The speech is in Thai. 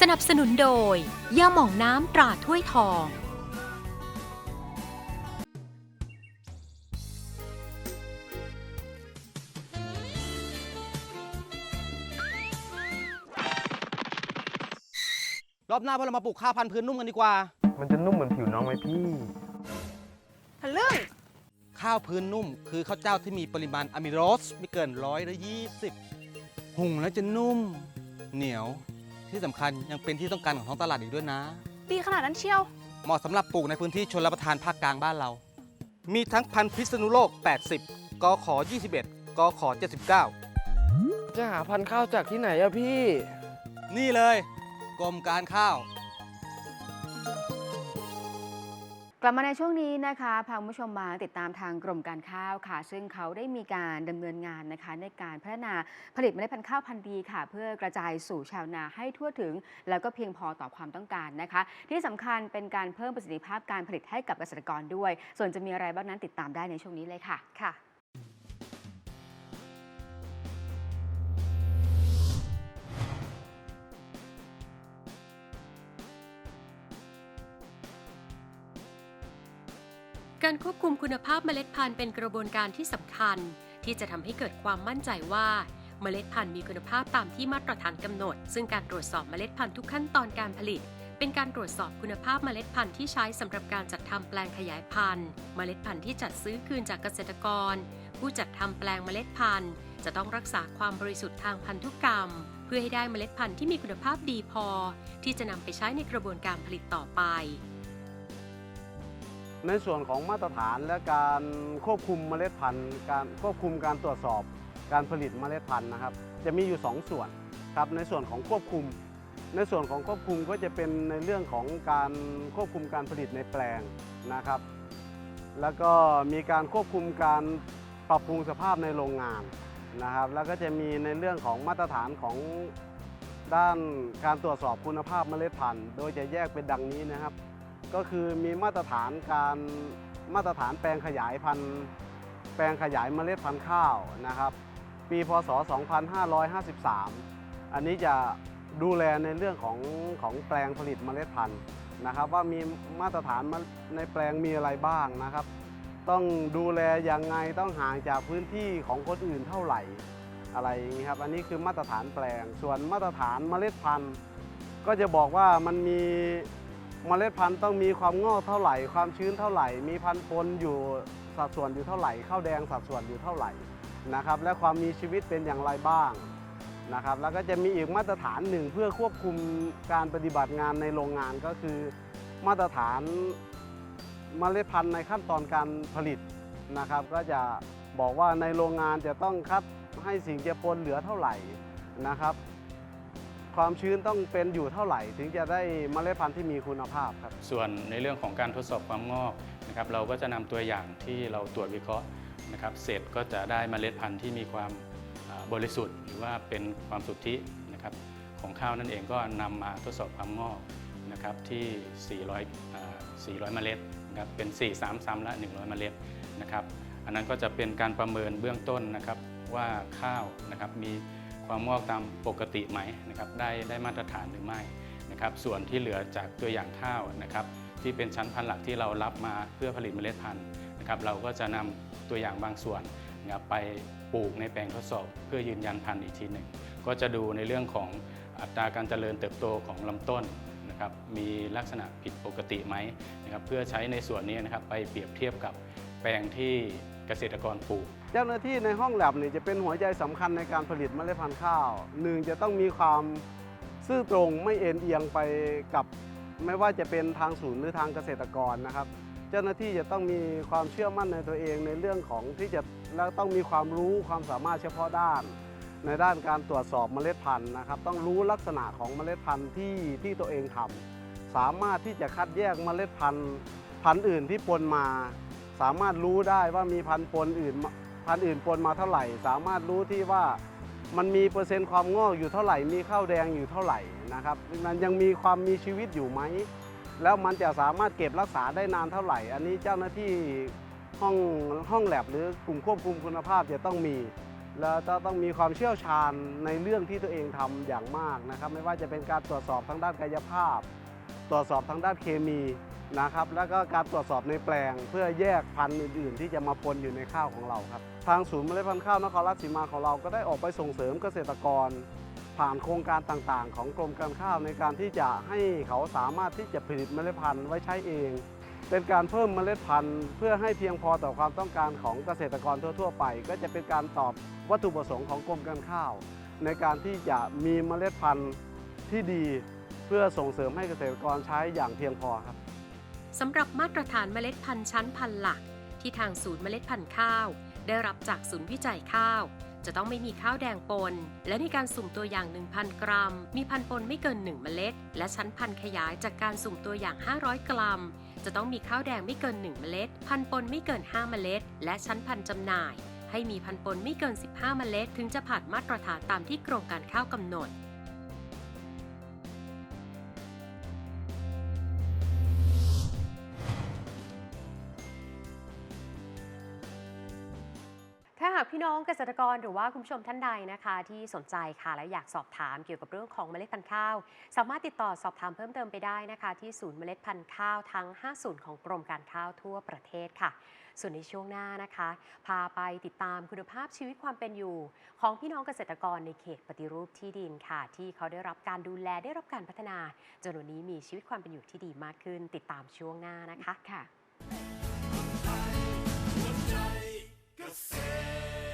สนับสนุนโดยยาหม่องน้ำตราถ้วยทอง รอบหน้าพวกเรามาปลูกข้าวพันธุ์พื้นนุ่มกันดีกว่า มันจะนุ่มเหมือนผิวน้องไหมพี่ ทะลึ่งข้าวพื้นนุ่ม คือข้าวเจ้าที่มีปริมาณอะมิโรสไม่เกินร้อยละยี่สิบหุงแล้วจะนุ่ม เหนียว ที่สำคัญยังเป็นที่ต้องการของท้องตลาดอีกด้วยนะ ดีขนาดนั้นเชียว เหมาะสำหรับปลูกในพื้นที่ชนรับประทานภาคกลางบ้านเรา มีทั้งพันธุ์พิษณุโลก 80 กขอ21 กขอ79 จะหาพันธุ์ข้าวจากที่ไหนอะพี่ นี่เลย กรมการข้าว กลับมาในช่วงนี้นะคะพาคุณผู้ชมมาติดตามทางกรมการข้าวค่ะ ซึ่งเขาได้มีการดำเนินงานนะคะ ในการพัฒนาผลิตเมล็ดพันธุ์ข้าวพันธุ์ดีค่ะ เพื่อกระจายสู่ชาวนาให้ทั่วถึง แล้วก็เพียงพอต่อความต้องการนะคะ ที่สำคัญเป็นการเพิ่มประสิทธิภาพการผลิตให้กับเกษตรกรด้วย ส่วนจะมีอะไรบ้างนั้นติดตามได้ในช่วงนี้เลยค่ะค่ะ การควบคุมคุณภาพเมล็ดพันธุ์เป็นกระบวนการที่สำคัญ ที่จะทำให้เกิดความมั่นใจว่าเมล็ดพันธุ์มีคุณภาพตามที่มาตรฐานกำหนด ซึ่งการตรวจสอบเมล็ดพันธุ์ทุกขั้นตอนการผลิต เป็นการตรวจสอบคุณภาพเมล็ดพันธุ์ที่ใช้สำหรับการจัดทำแปลงขยายพันธุ์ เมล็ดพันธุ์ที่จัดซื้อคืนจากเกษตรกร ผู้จัดทำแปลงเมล็ดพันธุ์ จะต้องรักษาความบริสุทธิ์ทางพันธุกรรม เพื่อให้ได้เมล็ดพันธุ์ที่มีคุณภาพดีพอ ที่จะนำไปใช้ในกระบวนการผลิตต่อไป ในส่วนของมาตรฐานและการควบคุมเมล็ดพันธุ์ การควบคุมการตรวจสอบการผลิตเมล็ดพันธุ์นะครับ จะมีอยู่ 2 ส่วนครับในส่วนของควบคุม ในส่วนของควบคุมก็จะเป็นในเรื่องของการควบคุมการผลิตในแปลงนะครับ แล้วก็มีการควบคุมการปรับปรุงสภาพในโรงงานนะครับ แล้วก็จะมีในเรื่องของมาตรฐานของด้านการตรวจสอบคุณภาพเมล็ดพันธุ์ โดยจะแยกเป็นดังนี้นะครับ ก็คือมีมาตรฐานการมาตรฐานแปลงขยายพันธุ์แปลงขยายเมล็ดพันธุ์ข้าวนะครับ ปีพศ 2553 อันนี้จะดูแลในเรื่องของของแปลงผลิตเมล็ดพันธุ์นะครับ ว่ามีมาตรฐานในแปลงมีอะไรบ้างนะครับ ต้องดูแลยังไงต้องห่างจากพื้นที่ของคนอื่นเท่าไหร่อะไรอย่างนี้ครับอันนี้คือมาตรฐานแปลงส่วนมาตรฐานเมล็ดพันธุ์ ก็จะบอกว่ามันมี เมล็ดพันธุ์ต้องมีความงอกเท่าไหร่ ความชื้นเท่าไหร่ มีพันธุ์ปนอยู่สัดส่วนอยู่เท่าไหร่ข้าวแดงสัดส่วนอยู่เท่าไหร่นะครับ และความมีชีวิตเป็นอย่างไรบ้างนะครับ แล้วก็จะมีอีกมาตรฐานหนึ่งเพื่อควบคุมการปฏิบัติงานในโรงงานก็คือ มาตรฐานเมล็ดพันธุ์ในขั้นตอนการผลิตนะครับ ก็จะบอกว่าในโรงงานจะต้องคัดให้สิ่งเจือปนเหลือเท่าไหร่นะครับ ความชื้นต้องเป็นอยู่เท่าไหร่ ถึงจะได้เมล็ดพันธุ์ที่มีคุณภาพครับ ส่วนในเรื่องของการทดสอบความงอกนะครับเราก็จะนำตัวอย่างที่เราตรวจวิเคราะห์นะครับเสร็จก็จะได้เมล็ดพันธุ์ที่มีความอ่าบริสุทธิ์ หรือว่าเป็นความสุทธินะครับของข้าวนั่นเองก็นำมาทดสอบความงอกนะครับที่ 400อ่า400 เมล็ดนะครับเป็น 4 3 3ละ 100 เมล็ดนะครับอันนั้นก็จะเป็นการประเมินเบื้องต้นนะครับว่าข้าวนะครับมี ความงอกตามปกติไหมนะครับได้ได้มาตรฐานหรือไม่นะครับส่วนที่เหลือจากตัวอย่างข้าวนะครับที่เป็นชั้นพันธุ์หลักที่เรารับมาเพื่อผลิตเมล็ดพันธุ์นะครับเราก็จะนำตัวอย่างบางส่วนนะครับไปปลูกในแปลงทดสอบ เพื่อยืนยันพันธุ์อีกทีหนึ่งก็จะดูในเรื่องของอัตราการเจริญเติบโตของลำต้นนะครับมีลักษณะผิดปกติไหมนะครับเพื่อใช้ในส่วนนี้นะครับไปเปรียบเทียบกับแปลงที่ เกษตรกรปลูก เจ้าหน้าที่ในห้องแลบนี่จะเป็นหัวใจสำคัญในการผลิตเมล็ดพันธุ์ข้าวหนึ่งจะต้องมีความซื่อตรงไม่เอ็นเอียงไปกับ ไม่ว่าจะเป็นทางศูนย์หรือทางเกษตรกรนะครับ เจ้าหน้าที่จะต้องมีความเชื่อมั่นในตัวเองในเรื่องของที่จะแล้วต้องมีความรู้ความสามารถเฉพาะด้าน ในด้านการตรวจสอบเมล็ดพันธุ์นะครับ ต้องรู้ลักษณะของเมล็ดพันธุ์ที่ที่ตัวเองทำสามารถที่จะคัดแยกเมล็ดพันธุ์พันธุ์อื่นที่ปนมา สามารถรู้ได้ว่ามีพันธุ์ปนอื่นพันธุ์อื่นปนมาเท่าไหร่ สามารถรู้ที่ว่ามันมีเปอร์เซ็นต์ความงอกอยู่เท่าไหร่ มีข้าวแดงอยู่เท่าไหร่นะครับมันยังมีความมีชีวิตอยู่ไหม แล้วมันจะสามารถเก็บรักษาได้นานเท่าไหร่ อันนี้เจ้าหน้าที่ห้องห้องแลบหรือกลุ่มควบคุมคุณภาพจะต้องมี แล้วจะต้องมีความเชี่ยวชาญในเรื่องที่ตัวเองทำอย่างมากนะครับ ไม่ว่าจะเป็นการตรวจสอบทางด้านกายภาพ ตรวจสอบทางด้านเคมี นะครับ แล้วก็การตรวจสอบในแปลง เพื่อแยกพันธุ์อื่น ๆ ที่จะมาปนอยู่ในข้าวของเราครับ ทางศูนย์เมล็ดพันธุ์ข้าวนครราชสีมาของเราก็ได้ออกไปส่งเสริมเกษตรกร ผ่านโครงการต่างๆ ของกรมการข้าวในการที่จะให้เขาสามารถที่จะผลิตเมล็ดพันธุ์ไว้ใช้เอง เป็นการเพิ่มเมล็ดพันธุ์ เพื่อให้เพียงพอต่อความต้องการของเกษตรกรทั่ว ๆ ไป ก็จะเป็นการตอบวัตถุประสงค์ของกรมการข้าว ในการที่จะมีเมล็ดพันธุ์ที่ดี เพื่อส่งเสริมให้เกษตรกรใช้อย่างเพียงพอครับ สำหรับมาตรฐานเมล็ดพันธุ์ชั้นพันธุ์หลัก ที่ทางศูนย์เมล็ดพันธุ์ข้าว ได้รับจากศูนย์วิจัยข้าว จะต้องไม่มีข้าวแดงปน และในการสุ่มตัวอย่าง 1,000 กรัม มีพันธุ์ปนไม่เกิน 1 เมล็ด และชั้นพันธุ์ขยายจากการสุ่มตัวอย่าง 500 กรัม จะต้องมีข้าวแดงไม่เกิน 1 เมล็ด พันธุ์ปนไม่เกิน 5 เมล็ด และชั้นพันธุ์จำหน่าย ให้มีพันธุ์ปนไม่เกิน 15 เมล็ด ถึงจะผ่านมาตรฐานตามที่กรมการข้าวกำหนดาหากพี่น้องเกษตรกรหรือว่าคุณผู้ชมท่านใดนะคะ ที่สนใจค่ะและอยากสอบถามเกี่ยวกับเรื่องของเมล็ดพันธุ์ข้าว สามารถติดต่อสอบถามเพิ่มเติมไปได้นะคะ ที่ศูนย์เมล็ดพันธุ์ข้าวทั้ง 5 ศูนย์ของกรมการข้าวทั่วประเทศค่ะ ส่วนในช่วงหน้านะคะ พาไปติดตามคุณภาพชีวิตความเป็นอยู่ ของพี่น้องเกษตรกรในเขตปฏิรูปที่ดินค่ะ ที่เขาได้รับการดูแลได้รับการพัฒนาจนวันนี้มีชีวิตความเป็นอยู่ที่ดีมากขึ้น ติดตามช่วงหน้านะคะค่ะ เกษตร